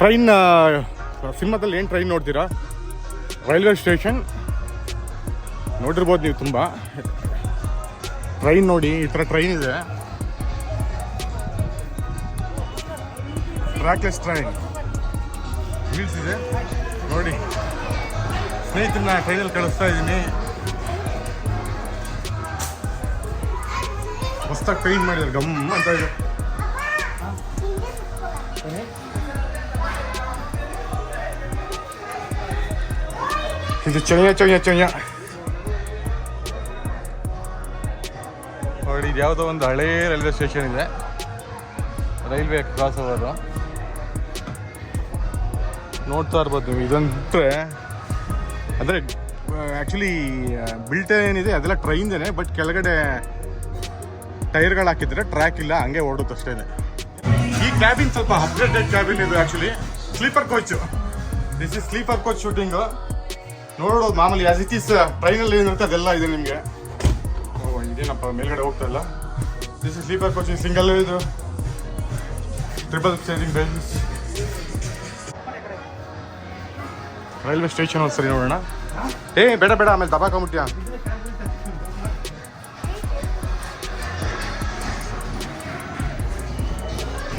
Train ಸಿನಿಮಾದಲ್ಲಿ ಏನು train ನೋಡ್ತೀರಾ? Railway station. ನೋಡಿರ್ಬೋದು ನೀವು ತುಂಬ. ಟ್ರೈನ್ ನೋಡಿ, ಈ ಥರ ಟ್ರೈನ್ ಇದೆ. ಟ್ರ್ಯಾಕ್ಲೆಸ್ ಟ್ರೈನ್ ವೀಲ್ಸ್ ಇದೆ. ನೋಡಿ. ಸ್ನೇಹಿತರನ್ನ ಟ್ರೈನಲ್ಲಿ ಕಳಿಸ್ತಾ ಇದ್ದೀನಿ. ಹೊಸ್ದಾಗಿ ಪೇಂಟ್ ಮಾಡಿದ್ದಾರೆ. ಗಮ್ ಅಂತ ಇದೆ. ಇದು ಚಣಿಯ ಚಣಿಯ ಚಣಿಯ ನೋಡಿ ಇದು ಯಾವುದೋ ಒಂದು ಹಳೇ ರೈಲ್ವೆ ಸ್ಟೇಷನ್ ಇದೆ. ರೈಲ್ವೆ ಕ್ರಾಸ್ ಓವರು ನೋಡ್ತಾ ಇರ್ಬೋದು ನೀವು ಇದಂದ್ರೆ ಅಂದರೆ ಆ್ಯಕ್ಚುಲಿ ಬಿಲ್ಟ್ ಏನಿದೆ ಅದೆಲ್ಲ ಟ್ರೈನ್ದೇನೆ ಬಟ್ ಕೆಳಗಡೆ ಟೈರ್ಗಳು ಹಾಕಿದ್ರೆ ಟ್ರ್ಯಾಕ್ ಇಲ್ಲ ಹಂಗೆ ಓಡುತ್ತೆ ಅಷ್ಟೇ ಈ ಕ್ಯಾಬಿನ್ ಸ್ವಲ್ಪ ಅಪ್ಗ್ರೇಡೆಡ್ ಕ್ಯಾಬಿನ್ ಇದು actually sleeper coach this is sleeper coach shooting ನೋಡೋದು ಮಾಮೂಲಿ ಆಸ್ ಇಟ್ ಈಸ್ ಟ್ರೈನಲ್ಲಿ ಏನಿರುತ್ತೆ ಅದೆಲ್ಲ ಇದೆ ನಿಮಗೆ. ಇದೇನಪ್ಪ, ಮೇಲ್ಗಡೆ ಹೋಗ್ತಾ ಇಲ್ಲ. This is sleeper coaching single ಇದು. Triple sharing bells railway station ಒಂದ್ಸರಿ ನೋಡೋಣ. ಏ, ಬೇಡ ಬೇಡ, ಆಮೇಲೆ ದಬಾಕೊಂಬಿಟ್ಟಿಯ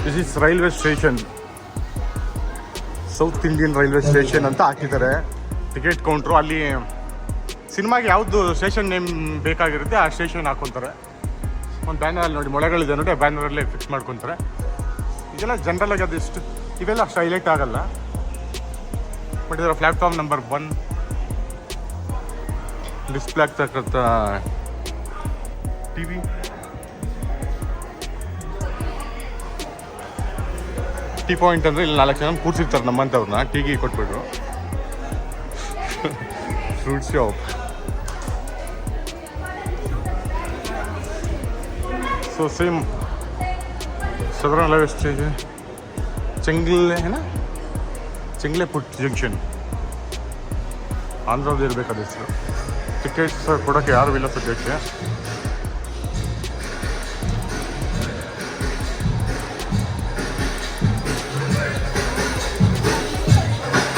this is railway station south Indian railway station ಅಂತ ಹಾಕಿದ್ದಾರೆ. ಟಿಕೆಟ್ ಕೌಂಟ್ರು, ಅಲ್ಲಿ ಸಿನಿಮಾಗೆ ಯಾವುದು ಸ್ಟೇಷನ್ ನೇಮ್ ಬೇಕಾಗಿರುತ್ತೆ, ಆ ಸ್ಟೇಷನ್ ಹಾಕೊತಾರೆ. ಒಂದು ಬ್ಯಾನರಲ್ಲಿ ನೋಡಿ, ಮೊಳೆಗಳಿದೆ ನೋಡಿ, ಆ ಬ್ಯಾನರಲ್ಲೇ ಫಿಕ್ಸ್ ಮಾಡ್ಕೊತಾರೆ. ಇದೆಲ್ಲ ಜನರಲ್ ಆಗಿ ಅದೆಷ್ಟು ಇವೆಲ್ಲ ಅಷ್ಟು ಹೈಲೈಟ್ ಆಗಲ್ಲ. ಬಟ್ ಇದರ ಪ್ಲಾಟ್ಫಾರ್ಮ್ ನಂಬರ್ ಒನ್ ಡಿಸ್ಪ್ಲೇ ಆಗ್ತಕ್ಕಂಥ ಟಿ ವಿ ಟಿ ಪಾಯಿಂಟ್ ಅಂದರೆ ಇಲ್ಲಿ ನಾಲ್ಕು ಜನ ಕೂರ್ಸಿರ್ತಾರೆ ನಮ್ಮಂಥವ್ರನ್ನ V ಕೊಟ್ಬಿಟ್ರು. Fruit shop so same southern railway station ಚೆಂಗ್ಲೆ ಏನ? ಚೆಂಗ್ಲೆ ಪುಟ್ ಜಂಕ್ಷನ್ ಆಂಧ್ರದಲ್ಲಿ ಇರಬೇಕಾದ ಹೆಸರು. ಟಿಕೆಟ್ಸ್ ಕೊಡೋಕ್ಕೆ ಯಾರು ಇಲ್ಲ ಸದ್ಯಕ್ಕೆ.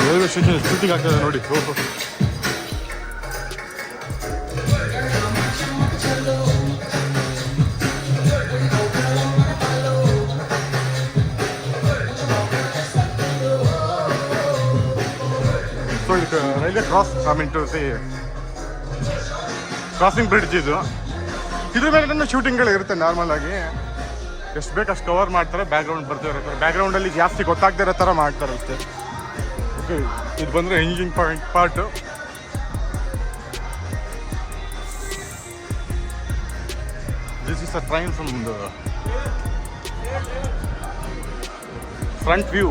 ರೈಲ್ವೆ ಸ್ಟೇಷನ್ ಶೂಟಿಂಗ್ ಆಗ್ತದೆ ನೋಡಿ. ಇದು railway cross I mean to see crossing bridge ಇದು. ಇದ್ರ ಮೇಲೆ ಶೂಟಿಂಗ್ಗಳು ಇರುತ್ತೆ ನಾರ್ಮಲ್ ಆಗಿ. ಎಷ್ಟು ಬೇಕು ಅಷ್ಟು ಕವರ್ ಮಾಡ್ತಾರೆ ಬ್ಯಾಕ್ಗ್ರೌಂಡ್ ಬರ್ತಾ ಇರ್ತಾರೆ ಬ್ಯಾಕ್ಗ್ರೌಂಡಲ್ಲಿ ಜಾಸ್ತಿ ಗೊತ್ತಾಗದೇ ಇರೋ ಥರ ಮಾಡ್ತಾರೆ ಅಷ್ಟೇ. ಓಕೆ ಇದು ಬಂದರೆ engine point part this is a train from front view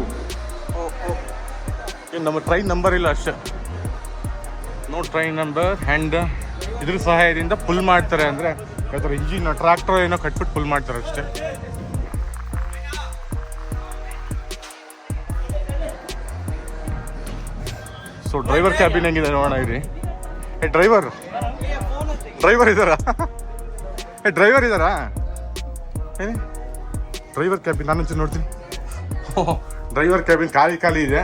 ನಮ್ಮ ಟ್ರೈನ್ ನಂಬರ್ ಇಲ್ಲ ಅಷ್ಟೇ. ನೋ ಟ್ರೈನ್ ನಂಬರ್ ಹ್ಯಾಂಡ್ ಇದ್ರ ಸಹಾಯದಿಂದ ಪುಲ್ ಮಾಡ್ತಾರೆ ಅಂದರೆ ಯಾವ್ದಾರು ಇಂಜಿನ್ ಟ್ರ್ಯಾಕ್ಟರ್ ಏನೋ ಕಟ್ಬಿಟ್ಟು ಪುಲ್ ಮಾಡ್ತಾರೆ ಅಷ್ಟೇ. ಸೊ ಡ್ರೈವರ್ ಕ್ಯಾಬಿನ್ ಹೆಂಗಿದೆ ನೋಡೋಣ ಇರಿ ಏ ಡ್ರೈವರ್ ಡ್ರೈವರ್ ಇದ್ದಾರಾ? ಏ ಡ್ರೈವರ್ ಇದ್ದಾರಾ? ಏನಿ? ಡ್ರೈವರ್ ಕ್ಯಾಬಿನ್ ನಾನು ನೋಡ್ತೀನಿ. ಡ್ರೈವರ್ ಕ್ಯಾಬಿನ್ ಖಾಲಿ ಖಾಲಿ ಇದೆ.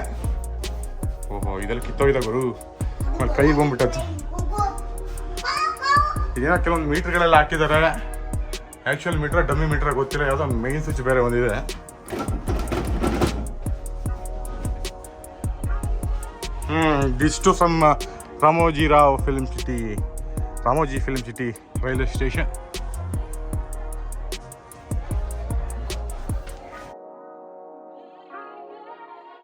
ಓಹೋ ಇದೆಲ್ಲ ಕಿತ್ತೋಗಿದೆ ಗುರು. ಮತ್ತೆ ಕೈ ಬಂದ್ಬಿಟ್ಟದ್ದು ಇದೇನೋ ಕೆಲವೊಂದು ಮೀಟ್ರ್ಗಳೆಲ್ಲ ಹಾಕಿದ್ದಾರೆ. ಆ್ಯಕ್ಚುಯಲ್ ಮೀಟ್ರ್, ಡಮ್ಮಿ ಮೀಟ್ರ್ ಗೊತ್ತಿಲ್ಲ, ಯಾವುದೋ ಮೈನ್ ಸ್ವಿಚ್ ಬೇರೆ ಒಂದಿದೆ this to from Ramoji Rao film city Ramoji film city railway station